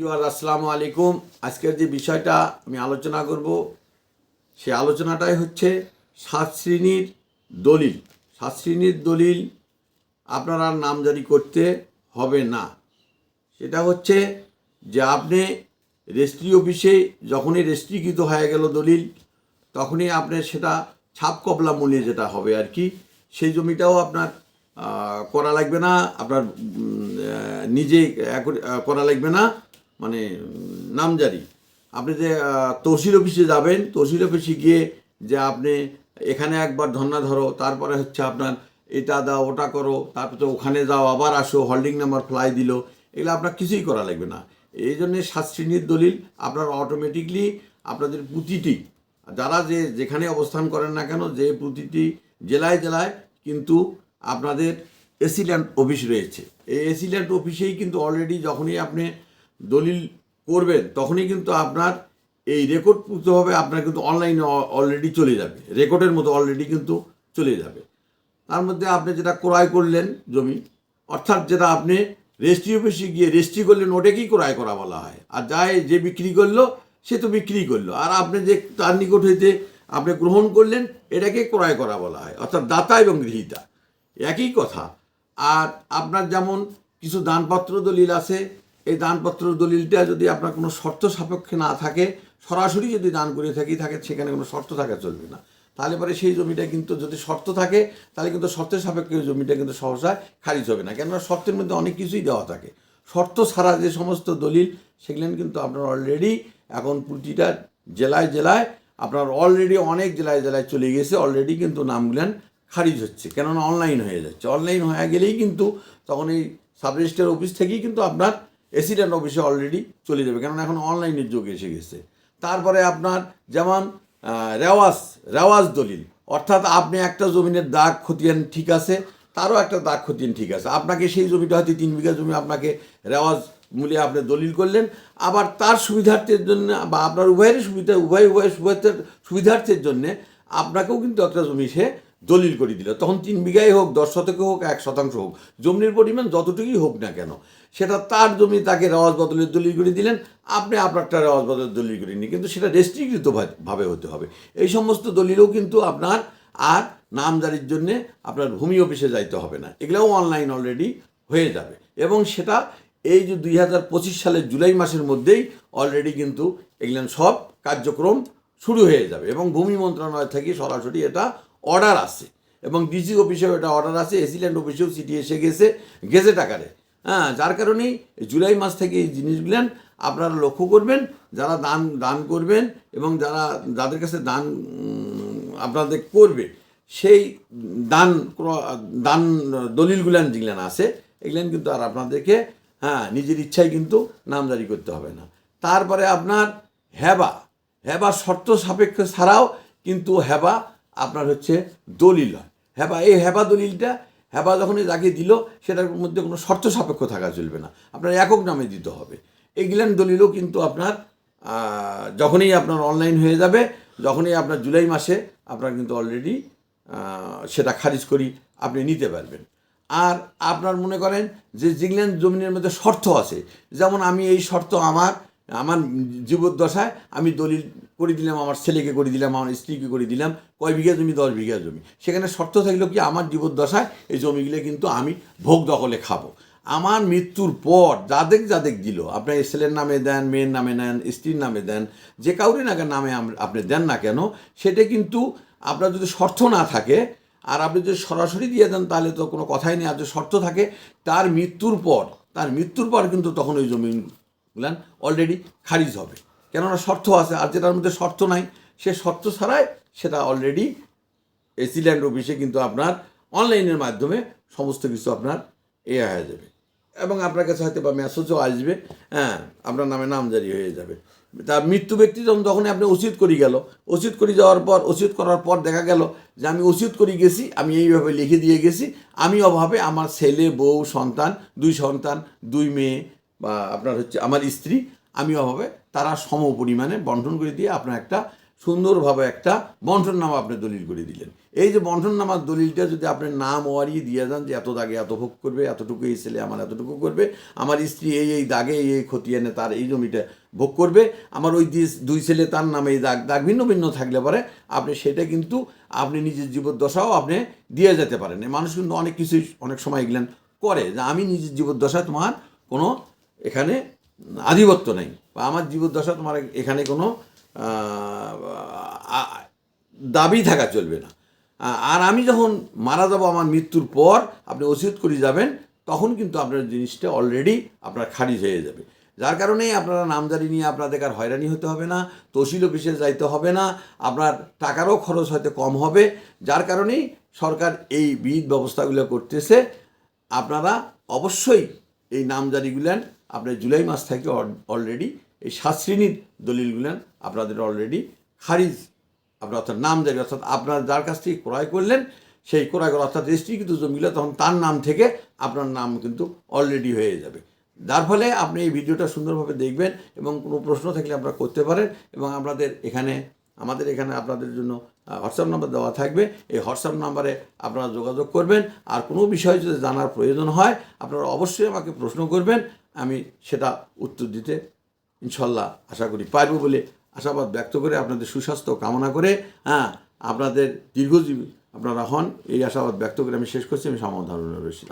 আসসালামু আলাইকুম। আজকের যে বিষয়টা আমি আলোচনা করব, সে আলোচনাটাই হচ্ছে সাত শ্রেণির দলিল। সাত শ্রেণির দলিল আপনারা নামজারি করতে হবে না। সেটা হচ্ছে যে আপনি রেজিস্ট্রি অফিসে যখনই রেজিস্ট্রিকৃত হয়ে গেল দলিল, তখনই আপনি সেটা ছাপ কপলা মূল্যে যেটা হবে আর কি, সেই জমিটাও আপনার করা লাগবে না, আপনার নিজে করা লাগবে না। মানে নামজারি। আপনি যে তহসিল অফিসে যাবেন, তহসিল অফিসে গিয়ে যে আপনি এখানে একবার ধর্না ধরো, তারপরে হচ্ছে আপনার এটা দাও, ওটা করো, তারপরে ওখানে যাও, আবার আসো হোল্ডিং নাম্বার ফ্লাই দিল, এগুলো আপনার কিছুই করা লাগবে না। এই জন্যে সাত শ্রেণির দলিল আপনার অটোমেটিকলি আপনাদের প্রতিটি, যারা যে, যেখানে অবস্থান করেন না কেন, যে প্রতিটি জেলায় জেলায় কিন্তু আপনাদের এসিল্যান্ড অফিস রয়েছে। এই এসিল্যান্ড অফিসেই কিন্তু অলরেডি যখনই আপনি দলিল করবেন, তখনই কিন্তু আপনার এই রেকর্ডভুক্তভাবে আপনার কিন্তু অনলাইনে অলরেডি চলে যাবে। রেকর্ডের মতো অলরেডি কিন্তু চলে যাবে। তার মধ্যে আপনি যেটা ক্রয় করলেন জমি, অর্থাৎ যেটা আপনি রেজিস্ট্রি অফিসে গিয়ে রেজিস্ট্রি করলেন ওটাকেই ক্রয় করা বলা হয়? আর যাই যে বিক্রি করল, সে তো বিক্রি করল। আর আপনি যে তার নিকট হইতে আপনি গ্রহণ করলেন, এটাকে ক্রয় করা বলা হয়, অর্থাৎ দাতা এবং গৃহীতা। একই কথা। আর আপনার যেমন কিছু দানপত্র দলিল আছে এই দানপত্র দলিলটা যদি আপনার কোনো শর্ত সাপেক্ষে না থাকে, সরাসরি যদি দান করে থাকি, থাকে সেখানে কোনো শর্ত থাকা চলবে না। তাহলে পরে সেই জমিটা কিন্তু যদি শর্ত থাকে, তাহলে কিন্তু শর্তের সাপেক্ষে ওই জমিটা কিন্তু সহসা খারিজ হবে না। কেননা শর্তের মধ্যে অনেক কিছুই দেওয়া থাকে। শর্ত ছাড়া যে সমস্ত দলিল, সেগুলো কিন্তু আপনার অলরেডি এখন প্রতিটা জেলায় জেলায় আপনার অলরেডি অনেক জেলায় জেলায় চলে গেছে অলরেডি কিন্তু নামগুলেন খারিজ হচ্ছে। কেননা অনলাইন হয়ে যাচ্ছে। অনলাইন হয়ে গেলেই কিন্তু তখন এই সাব রেজিস্টার অফিস থেকেই কিন্তু আপনার এসিডেন্ট অফিসে অলরেডি চলে যাবে, কেননা এখন অনলাইনের যুগ এসে গেছে। তারপরে আপনার যেমন রেওয়াজ রেওয়াজ দলিল। অর্থাৎ আপনি একটা জমিনের দাগ খতিয়ান ঠিক আছে, তারও একটা দাগ খতিয়ান ঠিক আছে। আপনাকে সেই জমিটা হয়তো তিন বিঘা জমি আপনাকে রেওয়াজ মূল্যে আপনি দলিল করলেন। আবার তার সুবিধার্থের জন্য বা আপনার উভয়েরই সুবিধা, উভয় উভয় সুবিধার্থের জন্যে আপনাকেও কিন্তু একটা জমি সে দলিল করে দিল। তখন তিন বিঘাই হোক, দশ শতকে হোক, এক শতাংশ হোক, জমির পরিমাণ যতটুকুই হোক না কেন, সেটা তার জমি তাকে রেওয়াজ বদলের দলিল করে দিলেন। আপনি আপনারটা রেওয়াজ বদলের দলিল করে নিন, কিন্তু সেটা রেস্ট্রিকৃত ভাবে হতে হবে। এই সমস্ত দলিলও কিন্তু আপনার, আর নামজারির জন্যে আপনার ভূমি অফিসে যাইতে হবে না। এগুলোও অনলাইন অলরেডি হয়ে যাবে। এবং সেটা এই যে দুই হাজার পঁচিশ সালের জুলাই মাসের মধ্যেই অলরেডি কিন্তু এগুলো সব কার্যক্রম শুরু হয়ে যাবে। এবং ভূমি মন্ত্রণালয় থেকে সরাসরি এটা অর্ডার আছে। এবং ডিসি অফিসেও এটা অর্ডার আছে এসিল্যান্ড অফিসেও চিঠি এসে গেছে, গেজেট আকারে। হ্যাঁ যার কারণেই জুলাই মাস থেকে এই জিনিসগুলেন আপনারা লক্ষ্য করবেন, যারা দান দান করবেন এবং যারা, যাদের কাছে দান আপনাদের করবে, সেই দান দান দলিলগুলান যেগুলান আছে এগুলান কিন্তু আর আপনাদেরকে হ্যাঁ নিজের ইচ্ছায় কিন্তু নামজারি করতে হবে না। তারপরে আপনার হেবা হেবা শর্ত সাপেক্ষ ছাড়াও কিন্তু হেবা আপনার হচ্ছে দলিল হয়। হেবা, এই হেবা দলিলটা, হেবা যখনই যাকে দিল, সেটার মধ্যে কোনো শর্ত সাপেক্ষ থাকা চলবে না। আপনার একক নামে দিতে হবে। এগুলান দলিলও কিন্তু আপনার যখনই আপনার অনলাইন হয়ে যাবে, যখনই আপনার জুলাই মাসে আপনার কিন্তু অলরেডি সেটা খারিজ করি আপনি নিতে পারবেন। আর আপনার মনে করেন যে জিগল্যান জমিনের মধ্যে শর্ত আছে। যেমন আমি এই শর্ত আমার আমার জীবদ্দশায় আমি দলিল করে দিলাম, আমার ছেলেকে করে দিলাম, আমার স্ত্রীকে করে দিলাম, কয় বিঘা জমি? দশ বিঘা জমি। সেখানে শর্ত থাকল কি? আমার জীবদ্দশায় এই জমিগুলো কিন্তু আমি ভোগ দখলে খাব। আমার মৃত্যুর পর যাদের যাদের দিল, আপনার ছেলের নামে দেন, মেয়ের নামে নেন, স্ত্রীর নামে দেন, যে কাউরি না নামে আপনি দেন না কেন, সেটা কিন্তু আপনার যদি শর্ত না থাকে, আর আপনি যদি সরাসরি দিয়ে দেন, তাহলে তো কোনো কথাই নেই। আর যদি শর্ত থাকে, তার মৃত্যুর পর, তার মৃত্যুর পর কিন্তু তখন ওই জমিগুলান অলরেডি খারিজ হবে। কেননা শর্ত আছে, আর যেটার মধ্যে শর্ত নাই, সে শর্ত ছাড়াই সেটা অলরেডি এসিল্যান্ড অফিসে কিন্তু আপনার অনলাইনের মাধ্যমে সমস্ত কিছু আপনার এ হয়ে যাবে। এবং আপনার কাছে হয়তো বা মেসেজও আসবে হ্যাঁ আপনার নামে নামজারি হয়ে যাবে। তার মৃত্যু ব্যক্তি যখন তখনই আপনি ওসিদ করি গেল ওসিদ করে যাওয়ার পর ওসিদ করার পর দেখা গেল যে আমি ওসিদ করে গেছি, আমি এইভাবে লিখে দিয়ে গেছি, আমি অভাবে আমার ছেলে, বউ, সন্তান, দুই সন্তান, দুই মেয়ে বা আপনার হচ্ছে আমার স্ত্রী, আমি অভাবে তারা সম পরিমাণে বন্টন করে দিয়ে আপনার একটা সুন্দরভাবে একটা বন্টননামা আপনি দলিল করে দিলেন। এই যে বন্টননামার দলিলটা যদি আপনি নাম ওয়ারিয়ে দিয়ে যান যে এত দাগে এত ভোগ করবে, এতটুকু এই ছেলে আমার এতটুকু করবে, আমার স্ত্রী এই এই দাগে এই এই ক্ষতি এনে তার এই জমিটা ভোগ করবে, আমার ওই দুই- দুই ছেলে তার নামে এই দাগ দাগ ভিন্ন ভিন্ন থাকলে পরে আপনি সেটা কিন্তু আপনি নিজের জীবদ্দশাও আপনি দিয়ে যেতে পারেন। মানুষ কিন্তু অনেক কিছুই অনেক সময় এগুলেন করে যে আমি নিজের জীবদ্দশা তোমার কোনো এখানে আধিপত্য নেই। বা আমার জীবদ্দশা তোমার এখানে কোনো দাবি থাকা চলবে না। আর আমি যখন মারা যাব আমার মৃত্যুর পর আপনি ওসিয়ত করে যাবেন, তখন কিন্তু আপনার জিনিসটা অলরেডি আপনার খারিজ হয়ে যাবে। যার কারণে আপনারা নামজারি নিয়ে আপনাদের আর হয়রানি হতে হবে না, তহসিল অফিসে যাইতে হবে না, আপনার টাকারও খরচ হয়তো কম হবে। যার কারণেই সরকার এই বিধ ব্যবস্থাগুলো করতেছে। আপনারা অবশ্যই এই নাম নামজারিগুলান আপনার জুলাই মাস থেকে অলরেডি এই সাত শ্রেণির দলিলগুলান আপনাদের অলরেডি খারিজ। আপনার অর্থাৎ নাম নামজারি, অর্থাৎ আপনার যার কাছ থেকে ক্রয় করলেন, সেই ক্রয় করা, অর্থাৎ রেজিস্ট্রিকৃত জমিগুলো, তখন তার নাম থেকে আপনার নাম কিন্তু অলরেডি হয়ে যাবে। যার ফলে আপনি এই ভিডিওটা সুন্দরভাবে দেখবেন এবং কোনো প্রশ্ন থাকলে আপনারা করতে পারেন এবং আপনাদের এখানে আমাদের এখানে আপনাদের জন্য হোয়াটসঅ্যাপ নাম্বার দেওয়া থাকবে। এই হোয়াটসঅ্যাপ নাম্বারে আপনারা যোগাযোগ করবেন। আর কোনো বিষয় যদি জানার প্রয়োজন হয়, আপনারা অবশ্যই আমাকে প্রশ্ন করবেন। আমি সেটা উত্তর দিতে, ইনশাল্লাহ আশা করি পারব বলে আশাবাদ ব্যক্ত করে আপনাদের সুস্বাস্থ্য কামনা করে হ্যাঁ আপনাদের দীর্ঘজীবী আপনারা হন, এই আশাবাদ ব্যক্ত করে আমি শেষ করছি। আমি সমাধান রশিদ।